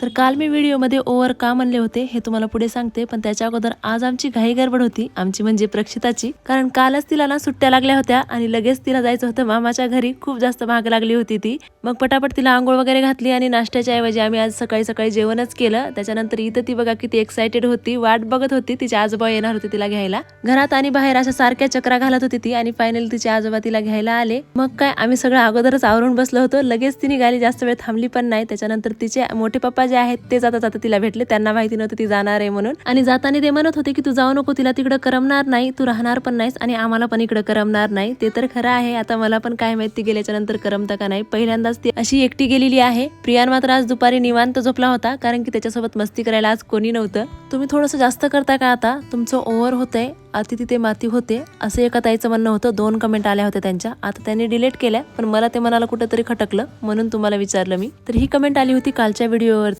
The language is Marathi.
तर काल मी व्हिडिओमध्ये ओवर का म्हणले होते हे तुम्हाला पुढे सांगते पण त्याच्या अगोदर आज आमची घाई गडबड होती. आमची म्हणजे प्रक्षिताची. कारण कालच तिला ना सुट्ट्या लागल्या होत्या आणि लगेच तिला जायचं होतं. मामाच्या घरी खूप जास्त महाग लागली होती ती. मग पटापट तिला आंघोळ वगैरे घातली आणि नाश्त्याच्या ऐवजी आम्ही आज सकाळी सकाळी जेवणच केलं. त्याच्यानंतर इथं ती बघा किती एक्साइटेड होती वाट बघत होती. तिचे आजोबा येणार होते तिला घ्यायला. घरात आणि बाहेर अशा सारख्या चक्रा घालत होती ती आणि फायनली तिचे आजोबा तिला घ्यायला आले. मग काय आम्ही सगळं अगोदरच आवरून बसलो होतो. लगेच तिने गाली जास्त वेळ थांबली पण नाही. त्याच्यानंतर तिचे मोठे पप्पा जे आहेत ते जाता जाता तिला भेटले. त्यांना माहिती नव्हतं ती जाणार आहे म्हणून. आणि जाताना ते म्हणत होते की तू जाऊ नको तिला तिकडं करमणार नाही. तू राहणार पण नाहीस आणि आम्हाला पण इकडं करमणार नाही. ते तर खरं आहे. आता मला पण काय माहिती गेल्याच्यानंतर करमता का नाही. पहिल्यांदाच ती अशी एकटी गेलेली आहे. प्रियान मात्र आज दुपारी निवांत झोपला होता कारण की त्याच्यासोबत मस्ती करायला आज कोणी नव्हतं. तुम्ही थोडंसं जास्त करता का आता? तुमचं ओव्हर होतंय. अति तिथे माती होते. असं एका ताईचं म्हणणं होतं. दोन कमेंट आल्या होत्या त्यांच्या. आता त्यांनी डिलीट केल्या पण मला ते मनाला कुठंतरी खटकलं म्हणून तुम्हाला विचारलं मी. तर ही कमेंट आली होती कालच्या व्हिडिओवर